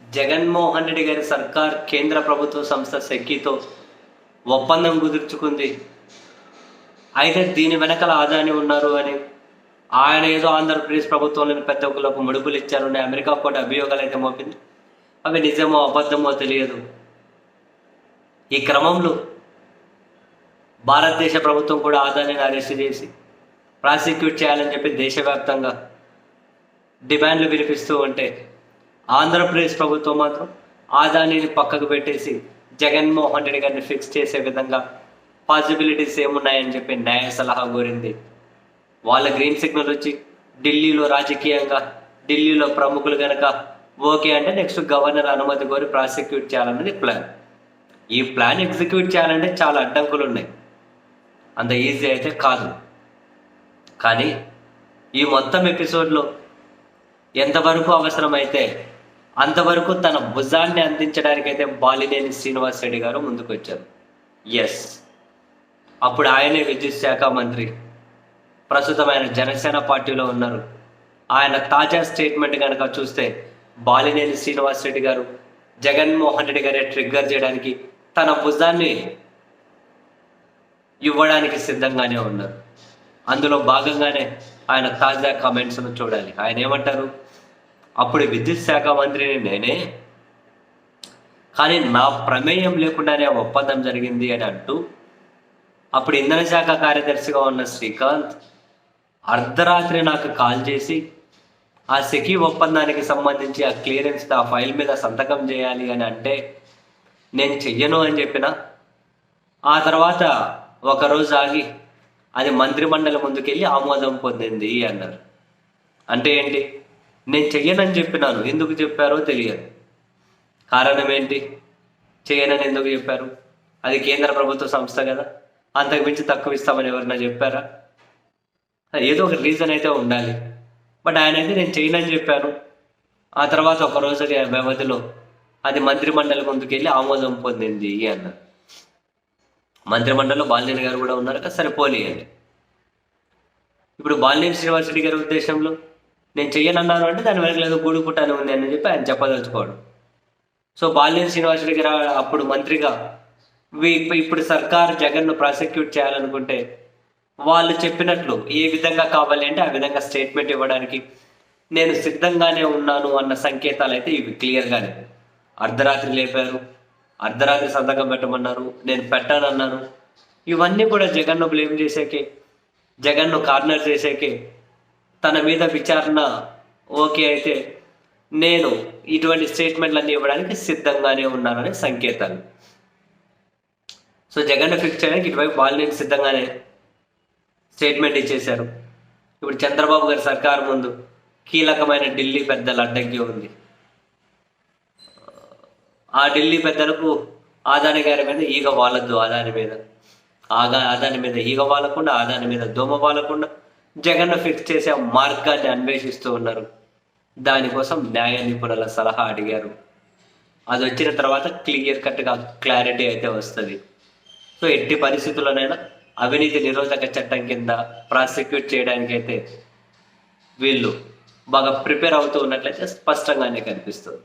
జగన్మోహన్ రెడ్డి గారి సర్కార్ కేంద్ర ప్రభుత్వ సంస్థ సెక్కితో ఒప్పందం కుదుర్చుకుంది. అయితే దీని వెనకల ఆదాని ఉన్నారు అని ఆయన ఏదో ఆంధ్రప్రదేశ్ ప్రభుత్వంలోని పెద్ద ఒక్కలకు ముడుపులు ఇచ్చారని అమెరికా కూడా అభియోగాలు అయితే మోపింది. అవి నిజమో అబద్ధమో తెలియదు. ఈ క్రమంలో భారతదేశ ప్రభుత్వం కూడా ఆదానిని అరెస్ట్ చేసి ప్రాసిక్యూట్ చేయాలని చెప్పి దేశవ్యాప్తంగా డిమాండ్లు వినిపిస్తూ ఉంటే ఆంధ్రప్రదేశ్ ప్రభుత్వం మాత్రం ఆదానీని పక్కకు పెట్టేసి జగన్మోహన్ రెడ్డి గారిని ఫిక్స్ చేసే విధంగా పాసిబిలిటీస్ ఏమున్నాయని చెప్పి న్యాయ సలహా కోరింది. వాళ్ళ గ్రీన్ సిగ్నల్ వచ్చి ఢిల్లీలో రాజకీయంగా ఢిల్లీలో ప్రముఖులు కనుక ఓకే అంటే నెక్స్ట్ గవర్నర్ అనుమతి కోరి ప్రాసిక్యూట్ చేయాలన్నది ప్లాన్ ఈ ప్లాన్ ఎగ్జిక్యూట్ చేయాలంటే చాలా అడ్డంకులు ఉన్నాయి. అంత ఈజీ అయితే కాదు. కానీ ఈ మొత్తం ఎపిసోడ్లో ఎంతవరకు అవసరమైతే అంతవరకు తన భుజాన్ని అందించడానికైతే బాలినేని శ్రీనివాస్ రెడ్డి గారు ముందుకు వచ్చారు ఎస్ అప్పుడు ఆయనే విద్యుత్ శాఖ మంత్రి. ప్రస్తుతం ఆయన జనసేన పార్టీలో ఉన్నారు. ఆయన తాజా స్టేట్మెంట్ కనుక చూస్తే బాలినేని శ్రీనివాస్ రెడ్డి గారు జగన్మోహన్ రెడ్డి గారే ట్రిగ్గర్ చేయడానికి తన భుజాన్ని ఇవ్వడానికి సిద్ధంగానే ఉన్నారు. అందులో భాగంగానే ఆయన తాజా కామెంట్స్ను చూడాలి. ఆయన ఏమంటారు? అప్పుడు విద్యుత్ శాఖ మంత్రిని నేనే. కానీ నా ప్రమేయం లేకుండానే ఆ ఒప్పందం జరిగింది అని అంటూ అప్పుడు ఇంధన శాఖ కార్యదర్శిగా ఉన్న శ్రీకాంత్ అర్ధరాత్రి నాకు కాల్ చేసి ఆ సెకీ ఒప్పందానికి సంబంధించి ఆ క్లియరెన్స్ ఆ ఫైల్ మీద సంతకం చేయాలి అని అంటే నేను చెయ్యను అని చెప్పిన. ఆ తర్వాత ఒకరోజు ఆగి అది మంత్రిమండలి ముందుకెళ్ళి ఆమోదం పొందింది అన్నారు. అంటే ఏంటి? నేను చెయ్యనని చెప్పినాను. ఎందుకు చెప్పారో తెలియదు. కారణం ఏంటి? చేయనని ఎందుకు చెప్పారు? అది కేంద్ర ప్రభుత్వ సంస్థ కదా. అంతకు మించి తక్కువ ఇస్తామని ఎవరన్నా చెప్పారా? ఏదో ఒక రీజన్ అయితే ఉండాలి. బట్ ఆయన అయితే నేను చేయనని చెప్పాను. ఆ తర్వాత ఒక రోజు వ్యవధిలో అది మంత్రిమండలి ముందుకెళ్ళి ఆమోదం పొందింది అన్నారు. మంత్రిమండలిలో బాలినేని గారు కూడా ఉన్నారు కదా సరే పోనీయండి. ఇప్పుడు బాలినేని శ్రీనివాసరెడ్డి గారి ఉద్దేశంలో నేను చెయ్యనన్నాను అంటే దాని వెనక ఏదో గూడు పుట్టాను ఉంది అని చెప్పి ఆయన చెప్పదలుచుకోవడం సో బాలినేని శ్రీనివాసరెడ్డి గారు అప్పుడు మంత్రిగా వీ- ఇప్పుడు సర్కార్ జగన్ను ప్రాసిక్యూట్ చేయాలనుకుంటే వాళ్ళు చెప్పినట్లు ఏ విధంగా కావాలి అంటే ఆ విధంగా స్టేట్మెంట్ ఇవ్వడానికి నేను సిద్ధంగానే ఉన్నాను అన్న సంకేతాలు అయితే ఇవి క్లియర్గానే అర్ధరాత్రి లేపారు అర్ధరాత్రి సంతకం పెట్టమన్నారు నేను పెట్టానన్నాను. ఇవన్నీ కూడా జగన్ను బ్లేమ్ చేసాకే జగన్ను కార్నర్ చేసాకే తన మీద విచారణ ఓకే అయితే నేను ఇటువంటి స్టేట్మెంట్లన్నీ ఇవ్వడానికి సిద్ధంగానే ఉన్నాననే సంకేతాలు. సో జగన్ ఫిక్స్ చేయడానికి ఇటువైపు బాలినేని సిద్ధంగానే స్టేట్మెంట్ ఇచ్చేశారు. ఇప్పుడు చంద్రబాబు గారి సర్కారు ముందు కీలకమైన ఢిల్లీ పెద్దల అడ్డంకి ఉంది. ఆ ఢిల్లీ పెద్దలకు ఆదాని గారి మీద ఈగ వాళ్ళద్దు ఆదాని మీద. ఆగా ఆదాని మీద ఈగ వాలకుండా ఆదాని మీద దోమ వాలకుండా జగన్ను ఫిక్స్ చేసే మార్గాన్ని అన్వేషిస్తూ ఉన్నారు. దానికోసం న్యాయ నిపుణుల సలహా అడిగారు. అది వచ్చిన తర్వాత క్లియర్ కట్గా క్లారిటీ అయితే వస్తుంది. సో ఎట్టి పరిస్థితుల్లోనైనా అవినీతి నిరోధక చట్టం కింద ప్రాసిక్యూట్ చేయడానికి అయితే వీళ్ళు బాగా ప్రిపేర్ అవుతూ ఉన్నట్లయితే స్పష్టంగానే కనిపిస్తుంది.